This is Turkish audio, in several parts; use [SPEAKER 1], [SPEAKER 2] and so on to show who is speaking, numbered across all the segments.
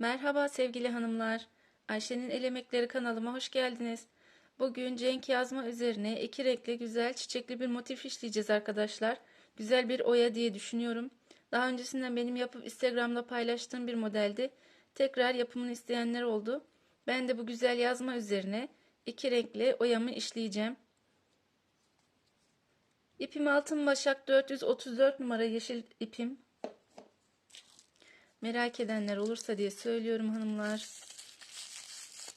[SPEAKER 1] Merhaba sevgili hanımlar. Ayşe'nin El Emekleri kanalıma hoş geldiniz. Bugün Cenk yazma üzerine iki renkli güzel çiçekli bir motif işleyeceğiz arkadaşlar. Güzel bir oya diye düşünüyorum. Daha öncesinden benim yapıp Instagram'da paylaştığım bir modeldi. Tekrar yapımını isteyenler oldu. Ben de bu güzel yazma üzerine iki renkli oyamı işleyeceğim. İpim altın başak 434 numara yeşil ipim. Merak edenler olursa diye söylüyorum hanımlar.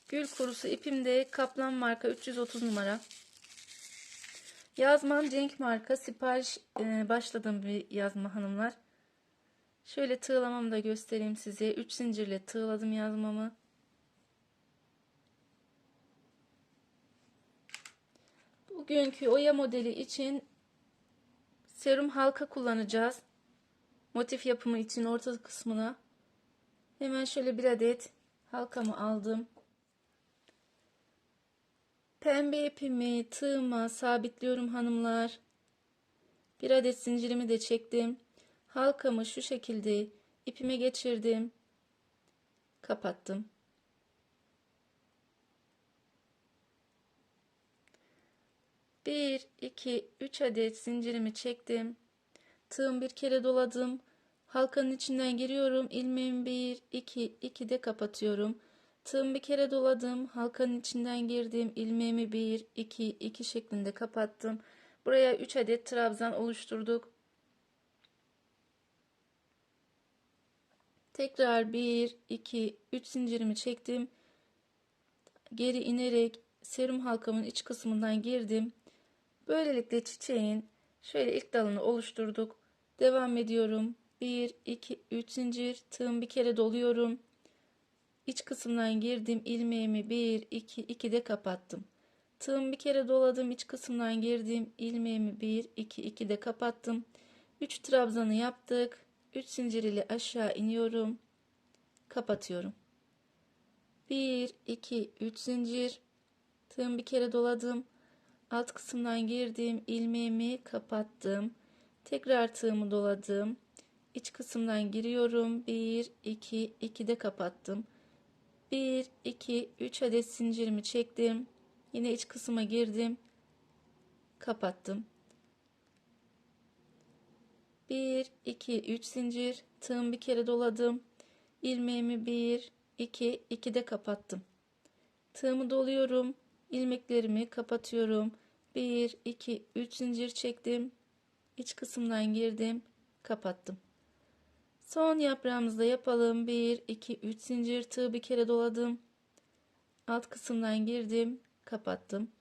[SPEAKER 1] Gül kurusu ipimde Kaplan marka 330 numara. Yazmam Cenk marka sipariş e, başladım bir yazma hanımlar. Şöyle tığlamamı da göstereyim size. 3 zincirle tığladım yazmamı. Bugünkü oya modeli için serum halka kullanacağız. Motif yapımı için orta kısmına hemen şöyle bir adet halkamı aldım. Pembe ipimi tığıma sabitliyorum hanımlar. Bir adet zincirimi de çektim. Halkamı şu şekilde ipime geçirdim. Kapattım. Bir, iki, üç adet zincirimi çektim. Tığım bir kere doladım. Halkanın içinden giriyorum. ilmeğimi bir, iki, iki de kapatıyorum. Tığım bir kere doladım. Halkanın içinden girdim. ilmeğimi bir, iki, iki şeklinde kapattım. Buraya üç adet trabzan oluşturduk. Tekrar bir, iki, üç zincirimi çektim. Geri inerek serum halkamın iç kısmından girdim. Böylelikle çiçeğin şöyle ilk dalını oluşturduk. Devam ediyorum. 1, 2, 3 zincir. Tığım bir kere doluyorum. İç kısımdan girdim. ilmeğimi 1, 2, 2 de kapattım. Tığım bir kere doladım. iç kısımdan girdim. ilmeğimi 1, 2, 2 de kapattım. 3 trabzanı yaptık. 3 zincir ile aşağı iniyorum. Kapatıyorum. 1, 2, 3 zincir. Tığım bir kere doladım. Alt kısımdan girdim. ilmeğimi kapattım. Tekrar tığımı doladım. İç kısımdan giriyorum. 1, 2, 2 de kapattım. 1, 2, 3 adet zincirimi çektim. Yine iç kısma girdim. Kapattım. 1, 2, 3 zincir. Tığım bir kere doladım. ilmeğimi 1, 2, 2 de kapattım. Tığımı doluyorum. ilmeklerimi kapatıyorum. 1, 2, 3 zincir çektim. İç kısımdan girdim. Kapattım. Son yaprağımızda yapalım. 1, 2, 3 zincir tığ bir kere doladım. Alt kısımdan girdim. Kapattım.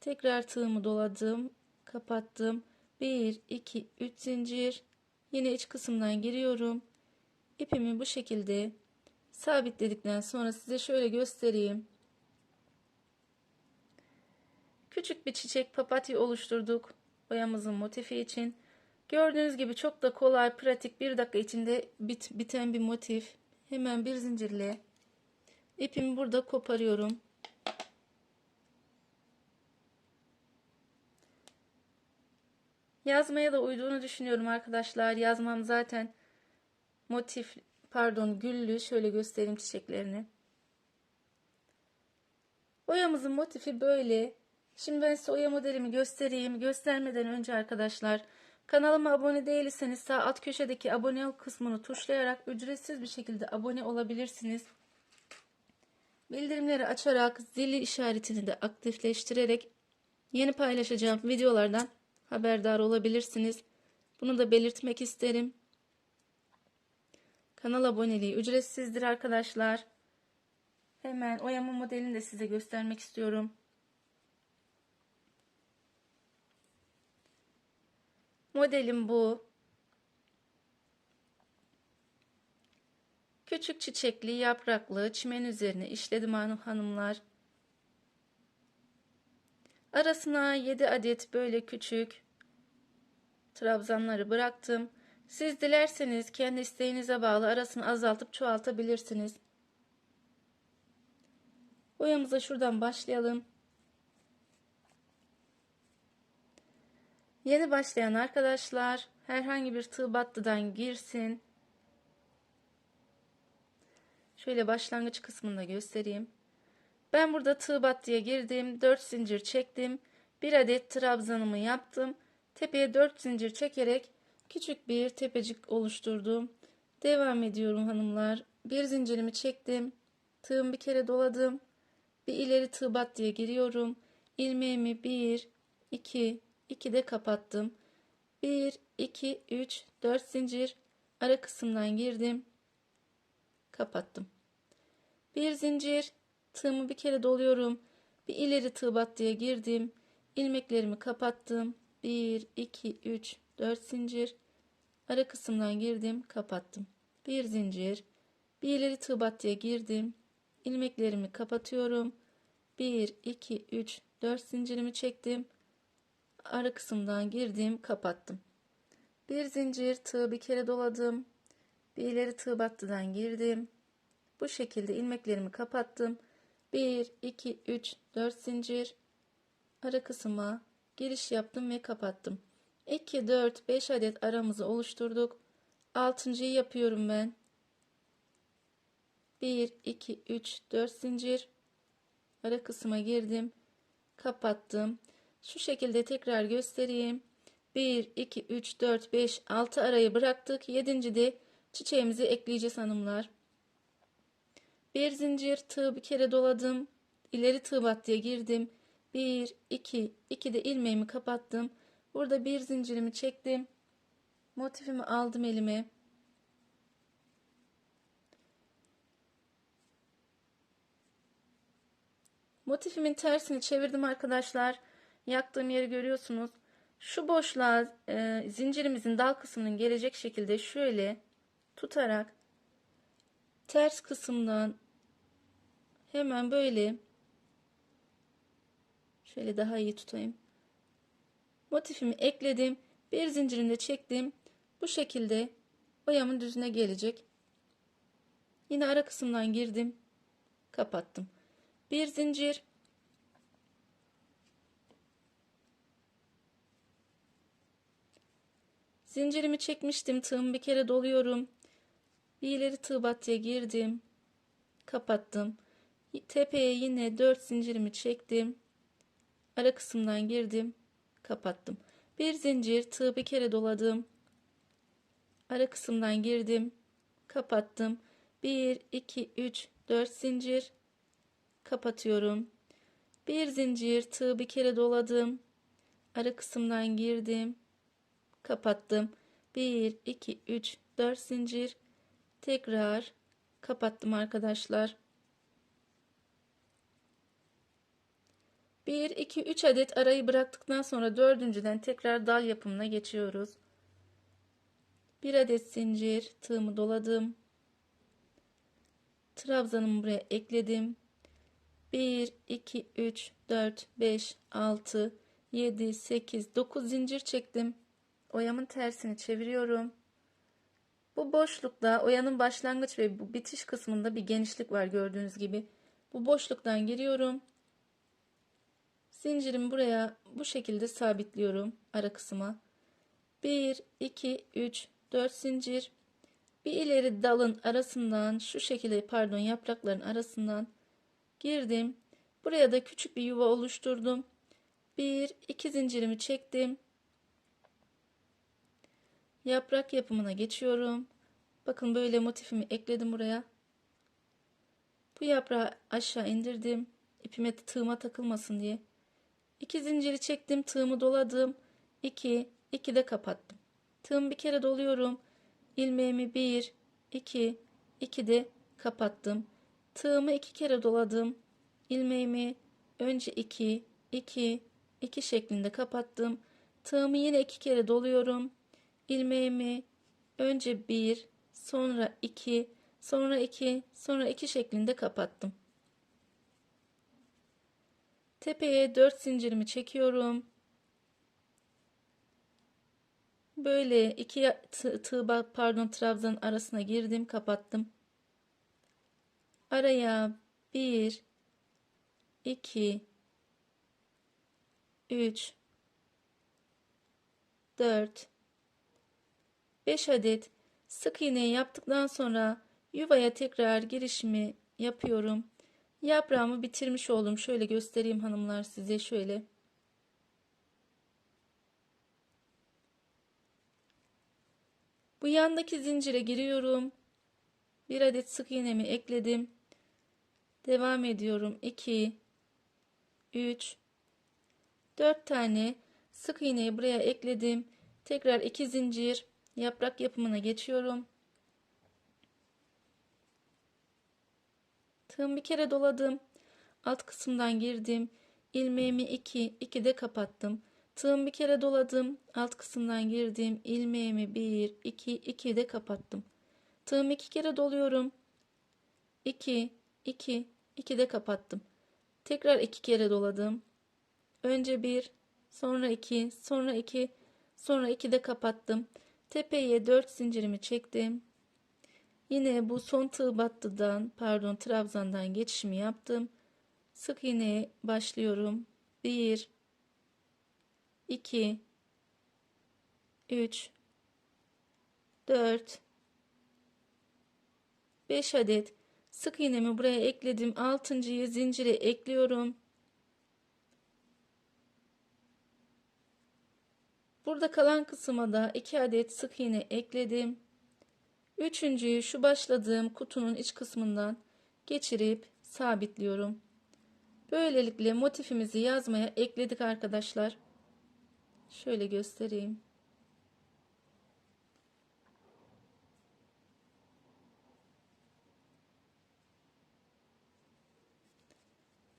[SPEAKER 1] Tekrar tığımı doladım. Kapattım. 1, 2, 3 zincir. Yine iç kısımdan giriyorum. İpimi bu şekilde sabitledikten sonra size şöyle göstereyim. Küçük bir çiçek papatya oluşturduk boyamızın motifi için. Gördüğünüz gibi çok da kolay, pratik bir dakika içinde bit, biten bir motif. Hemen bir zincirle ipimi burada koparıyorum. Yazmaya da uyduğunu düşünüyorum arkadaşlar. Yazmam zaten motif pardon güllü. Şöyle göstereyim çiçeklerini. Boyamızın motifi böyle. Şimdi ben size oya modelimi göstereyim. Göstermeden önce arkadaşlar kanalıma abone değilseniz sağ alt köşedeki abone ol kısmını tuşlayarak ücretsiz bir şekilde abone olabilirsiniz. Bildirimleri açarak zili işaretini de aktifleştirerek yeni paylaşacağım videolardan haberdar olabilirsiniz. Bunu da belirtmek isterim. Kanal aboneliği ücretsizdir arkadaşlar. Hemen oyama modelini de size göstermek istiyorum. Modelim bu. Küçük çiçekli yapraklı çimen üzerine işledim hanımlar. Arasına 7 adet böyle küçük trabzanları bıraktım. Siz dilerseniz kendi isteğinize bağlı arasını azaltıp çoğaltabilirsiniz. Boyamıza şuradan başlayalım. Yeni başlayan arkadaşlar herhangi bir tığ battıdan girsin. Şöyle başlangıç kısmında göstereyim. Ben burada tığ battıya girdim. 4 zincir çektim. Bir adet trabzanımı yaptım. Tepeye 4 zincir çekerek küçük bir tepecik oluşturdum. Devam ediyorum hanımlar. Bir zincirimi çektim. Tığım bir kere doladım. Bir ileri tığ battıya giriyorum. İlmeğimi 1, 2, 2 de kapattım. 1, 2, 3, 4 zincir. Ara kısımdan girdim. Kapattım. Bir zincir. Tığımı bir kere doluyorum. Bir ileri tığ battıya girdim. ilmeklerimi kapattım. 1, 2, 3, 4 zincir. Ara kısımdan girdim. Kapattım. Bir zincir. Bir ileri tığ battıya girdim. ilmeklerimi kapatıyorum. 1, 2, 3, 4 zincirimi çektim. Ara kısımdan girdim. Kapattım. Bir zincir tığ bir kere doladım. Bir ileri tığ battıdan girdim. Bu şekilde ilmeklerimi kapattım. 1, 2, 3, 4 zincir. Ara kısma giriş yaptım ve kapattım. 2, 4, 5 adet aramızı oluşturduk. Altıncıyı yapıyorum ben. 1, 2, 3, 4 zincir. Ara kısma girdim. Kapattım. Şu şekilde tekrar göstereyim. 1, 2, 3, 4, 5, 6 arayı bıraktık. 7. de çiçeğimizi ekleyeceğiz hanımlar. Bir zincir tığ bir kere doladım. İleri tığ battıya girdim. 1, 2, 2 de ilmeğimi kapattım. Burada bir zincirimi çektim. Motifimi aldım elime. Motifimin tersini çevirdim arkadaşlar. Yaktığım yeri görüyorsunuz. Şu boşluğa e, zincirimizin dal kısmının gelecek şekilde şöyle tutarak ters kısımdan hemen böyle şöyle daha iyi tutayım. Motifimi ekledim. Bir zincirinde çektim. Bu şekilde oyamın düzüne gelecek. Yine ara kısımdan girdim. Kapattım. Bir zincir. Zincirimi çekmiştim. Tığımı bir kere doluyorum. Bir ileri tığ battıya girdim. Kapattım. Tepeye yine 4 zincirimi çektim. Ara kısımdan girdim. Kapattım. Bir zincir tığ bir kere doladım. Ara kısımdan girdim. Kapattım. 1, 2, 3, 4 zincir. Kapatıyorum. Bir zincir tığ bir kere doladım. Ara kısımdan girdim. Kapattım. 1, 2, 3, 4 zincir. Tekrar kapattım arkadaşlar. 1, 2, 3 adet arayı bıraktıktan sonra dördüncüden tekrar dal yapımına geçiyoruz. Bir adet zincir tığımı doladım. Trabzanımı buraya ekledim. 1, 2, 3, 4, 5, 6, 7, 8, 9 zincir çektim. Oyamın tersini çeviriyorum. Bu boşlukta oyanın başlangıç ve bitiş kısmında bir genişlik var gördüğünüz gibi. Bu boşluktan giriyorum. Zincirimi buraya bu şekilde sabitliyorum ara kısma. 1, 2, 3, 4 zincir. Bir ileri dalın arasından şu şekilde pardon yaprakların arasından girdim. Buraya da küçük bir yuva oluşturdum. 1, 2 zincirimi çektim. Yaprak yapımına geçiyorum. Bakın böyle motifimi ekledim buraya. Bu yaprağı aşağı indirdim. İpime tığıma takılmasın diye. İki zinciri çektim. Tığımı doladım. 2, 2 de kapattım. Tığımı bir kere doluyorum. İlmeğimi 1, 2, 2 de kapattım. Tığımı iki kere doladım. İlmeğimi önce 2, 2, 2 şeklinde kapattım. Tığımı yine iki kere doluyorum. İlmeğimi önce 1, sonra 2, sonra 2, sonra 2 şeklinde kapattım. Tepeye 4 zincirimi çekiyorum. Böyle iki tığ pardon trabzanın arasına girdim, kapattım. Araya 1 2 3 4 5 adet sık iğne yaptıktan sonra Yuvaya tekrar girişimi yapıyorum. Yaprağımı bitirmiş oldum. Şöyle göstereyim hanımlar size şöyle. Bu yandaki zincire giriyorum. Bir adet sık iğnemi ekledim. Devam ediyorum. 2 3 4 tane sık iğneyi buraya ekledim. Tekrar 2 zincir yaprak yapımına geçiyorum. Tığım bir kere doladım. Alt kısımdan girdim. ilmeğimi 2 2 de kapattım. Tığım bir kere doladım. Alt kısımdan girdim. ilmeğimi 1 2 2 de kapattım. Tığım iki kere doluyorum. 2 2 2 de kapattım. Tekrar iki kere doladım. Önce 1, sonra 2, sonra 2, sonra 2 de kapattım. Tepeye 4 zincirimi çektim. Yine bu son tığ battıdan, pardon trabzandan geçişimi yaptım. Sık iğneye başlıyorum. 1 2 3 4 5 adet sık iğnemi buraya ekledim. 6.yı zincire ekliyorum. Burada kalan kısma da 2 adet sık iğne ekledim. Üçüncüyü şu başladığım kutunun iç kısmından geçirip sabitliyorum. Böylelikle motifimizi yazmaya ekledik arkadaşlar. Şöyle göstereyim.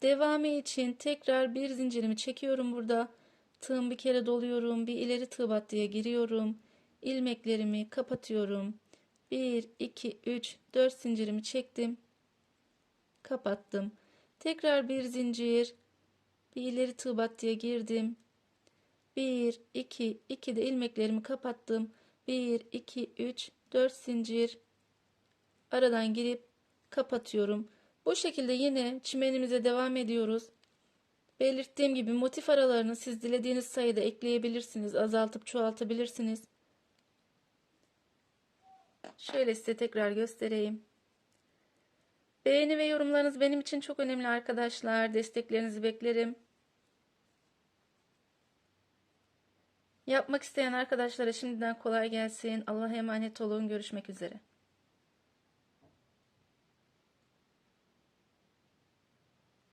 [SPEAKER 1] Devamı için tekrar bir zincirimi çekiyorum burada. Tığım bir kere doluyorum. Bir ileri tığ battıya giriyorum. ilmeklerimi kapatıyorum. 1, 2, 3, 4 zincirimi çektim. Kapattım. Tekrar bir zincir. Bir ileri tığ battıya girdim. 1, 2, 2 de ilmeklerimi kapattım. 1, 2, 3, 4 zincir. Aradan girip kapatıyorum. Bu şekilde yine çimenimize devam ediyoruz. Belirttiğim gibi motif aralarını siz dilediğiniz sayıda ekleyebilirsiniz. Azaltıp çoğaltabilirsiniz. Şöyle size tekrar göstereyim. Beğeni ve yorumlarınız benim için çok önemli arkadaşlar. Desteklerinizi beklerim. Yapmak isteyen arkadaşlara şimdiden kolay gelsin. Allah'a emanet olun. Görüşmek üzere.